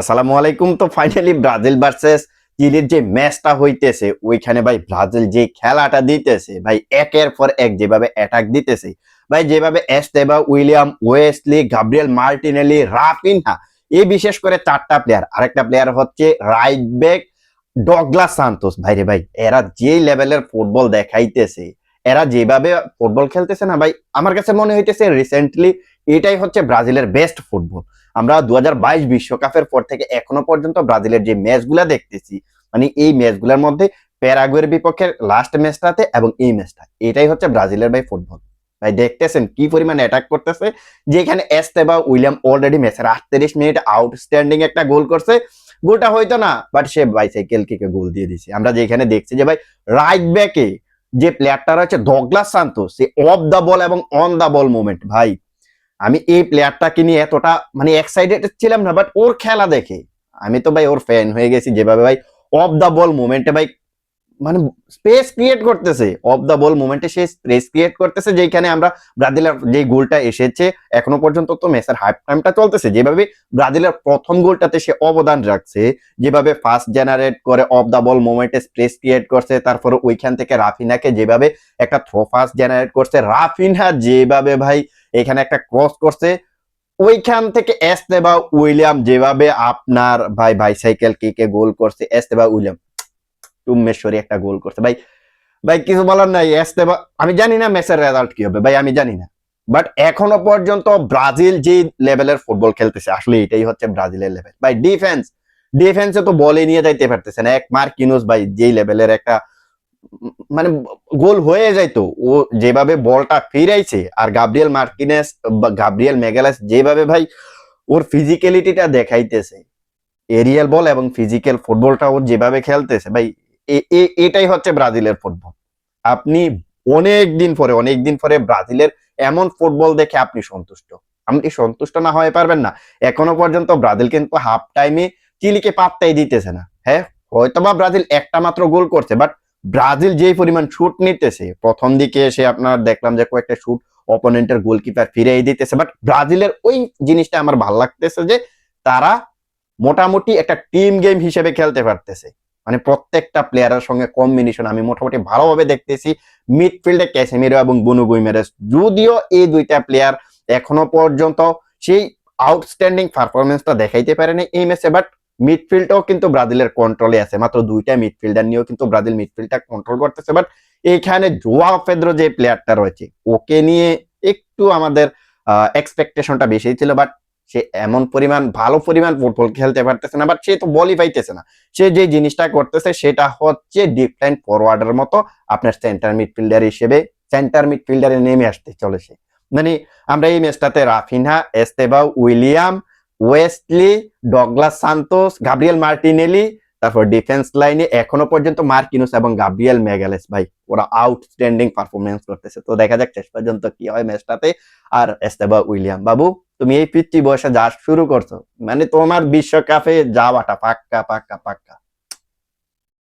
আসসালামু আলাইকুম। তো ফাইনালি ব্রাজিল ভার্সেস চিলির যে ম্যাচটা হইতেছে, ওইখানে ভাই ব্রাজিল যে খেলাটা দিতেছে, ভাই একের পর এক যেভাবে অ্যাটাক দিতেছে, ভাই যেভাবে Estevao, William Wesley, Gabriel Martinelli, Raphinha, এই বিশেষ করে চারটা প্লেয়ার আরেকটা প্লেয়ার হচ্ছে রাইট ব্যাক ডগলাস সান্তোস। ভাইরে ভাই, এরা যে লেভেলের ফুটবল দেখাইতেছে এরা যেভাবে ফুটবল খেলতেছে না ভাই, আমার কাছে মনে হইতেছে রিসেন্টলি এটাই হচ্ছে ব্রাজিলের বেস্ট ফুটবল আমরা দু বিশ্বকাপের পর থেকে এখনও পর্যন্ত ব্রাজিলের যে ম্যাচগুলা দেখতেছি মানে এই ম্যাচগুলোর মধ্যে প্যারাগুয়ের বিপক্ষে লাস্ট ম্যাচটাতে এবং এই ম্যাচটা এটাই হচ্ছে ব্রাজিলের ভাই ফুটবল ভাই দেখতেছেন কি পরিমাণে অ্যাটাক করতেছে, যেখানে এস্তেবা উইলিয়াম অলরেডি ম্যাচের আটত্রিশ মিনিট আউটস্ট্যান্ডিং একটা গোল করছে, গোলটা হয়তো না বাট সে বাইসাইকেল কিকে গোল দিয়ে দিছে আমরা যেখানে দেখছি যে ভাই রাইট ব্যাকে যে প্লেয়ারটা রয়েছে ডগলাস সান্তোস সে অফ দ্য বল এবং অন দ্য বল মুভমেন্ট ভাই। আমি এই প্লেয়ারটাকে নিয়ে এতটা মানে এক্সাইটেড ছিলাম না বাট ওর খেলা দেখে। আমি তো ভাই ওর ফ্যান হয়ে গেছি যেভাবে ভাই অফ দ্য বল মুভমেন্টে ভাই মানে স্পেস ক্রিয়েট করতেছে। অফ দ্য বল মুভমেন্টে সে স্পেস ক্রিয়েট করতেছে যেখানে আমরা ব্রাজিলের যে গোলটা এসেছে, এখনও পর্যন্ত তো ম্যাচের হাফ টাইমটা চলতেছে। যেভাবে ব্রাজিলের প্রথম গোলটাতে সে অবদান রাখছে, যেভাবে ফার্স্ট জেনারেট করে অফ দ্য বল মুভমেন্টে স্পেস ক্রিয়েট করছে, তারপরে ওইখান থেকে রাফিনাকে যেভাবে একটা থ্রো ফাস্ট জেনারেট করছে রাফিনহা যেভাবে ভাই এখানে একটা ক্রস করছে, ওইখান থেকে এস্তেবা উইলিয়াম যেভাবে আপনার ভাই বাইসাইকেল কিকে গোল করছে, এস্তেবা উইলিয়াম। টুমেশ্বরী একটা গোল করছে। ভাই ভাই, কিছু বলার নাই আমি জানি না ম্যাচের রেজাল্ট কি হবে, ভাই, আমি জানি না। বাট এখনও পর্যন্ত ব্রাজিল যে লেভেলের ফুটবল খেলতেছে, আসলে এটাই হচ্ছে ব্রাজিলের লেভেল ভাই ডিফেন্স ডিফেন্সে তো বলে নিয়ে যাইতে পারতেছে না। এক মার্কিনোস ভাই, যেই লেভেলের একটা মানে গোল হয়ে যাইতো, ও যেভাবে বলটা ফিরাইছে, আর গাব্রিয়েল মার্কিনেস বা গাব্রিয়েল মেগালাস যেভাবে, ভাই, ওর ফিজিক্যালিটিটা দেখাইতেছে এরিয়াল বল এবং ফিজিক্যাল ফুটবলটা ওর যেভাবে খেলতেছে, ভাই এটাই হচ্ছে ব্রাজিলের ফুটবল আপনি অনেক দিন পরে, অনেক দিন পরে ব্রাজিলের এমন ফুটবল দেখে আপনি সন্তুষ্ট। আপনি সন্তুষ্ট না হয়ে পারবেন না। এখনও পর্যন্ত ব্রাজিল কিন্তু হাফ টাইমে চিলিকে পাত্তাই দিতেছে না। হ্যাঁ হয়তোবা ব্রাজিল একটা মাত্র গোল করছে বাট ব্রাজিল যেই পরিমাণ শুট নিতেছে, প্রথম দিকে এসে আপনার দেখলাম যে কয়েকটা শুট অপোনেন্টের গোলকিপার ফিরিয়ে দিতেছে বাট ব্রাজিলের ওই জিনিসটা আমার ভালো লাগতেছে যে তারা মোটামুটি একটা টিম গেম হিসেবে খেলতে পারতেছে। মানে প্রত্যেকটা প্লেয়ারের সঙ্গে কম্বিনেশন আমি মোটামুটি ভালোভাবে দেখতেছি। মিডফিল্ডে ক্যাসেমিরো এবং বুনু গুইমেরেস যদিও এই দুইটা প্লেয়ার এখনও পর্যন্ত সেই আউটস্ট্যান্ডিং পারফরমেন্সটা দেখাইতে পারেনি এই ম্যাচে বাট মিডফিল্ডটাও কিন্তু ব্রাজিলের কন্ট্রোলে আছে। মাত্র দুইটা মিডফিল্ডার নিয়েও কিন্তু ব্রাজিল মিডফিল্ডটা কন্ট্রোল করতেছে। বাট এইখানে জোয়া ফেদ্রো যে প্লেয়ারটা রয়েছে, ওকে নিয়ে একটু আমাদের এক্সপেকটেশনটা বেশি ছিল। বাট সে এমন পরিমাণ, ভালো পরিমাণ ফুটবল খেলতে পারতেছে না বাট সে তো বলই পাইতেছে না। সে যে জিনিসটা করতেছে, সেটা হচ্ছে ডিফলাইন ফরওয়ার্ডের মতো আপনার সেন্টার মিডফিল্ডার হিসেবে সেন্টার মিডফিল্ডারে নেমে আসতে চলেছে মানে আমরা এই ম্যাচটাতে Raphinha Estevao William Wesley Douglas Santos, Gabriel Martinelli, তারপর ডিফেন্স লাইনে এখনও পর্যন্ত মার্কিনুস এবং গাব্রিয়েল মেগালেস ভাই, ওরা আউটস্ট্যান্ডিং পারফরমেন্স করতেছে। তো দেখা যাক শেষ পর্যন্ত কি হয় ম্যাচটাতে। আর এস্তেবা, উইলিয়াম বাবু তুমি এই পিতৃ বয়সে যা শুরু করছ মানে তোমার বিশ্বকাপে যাওয়াটা পাক্কা পাক্কা পাক্কা।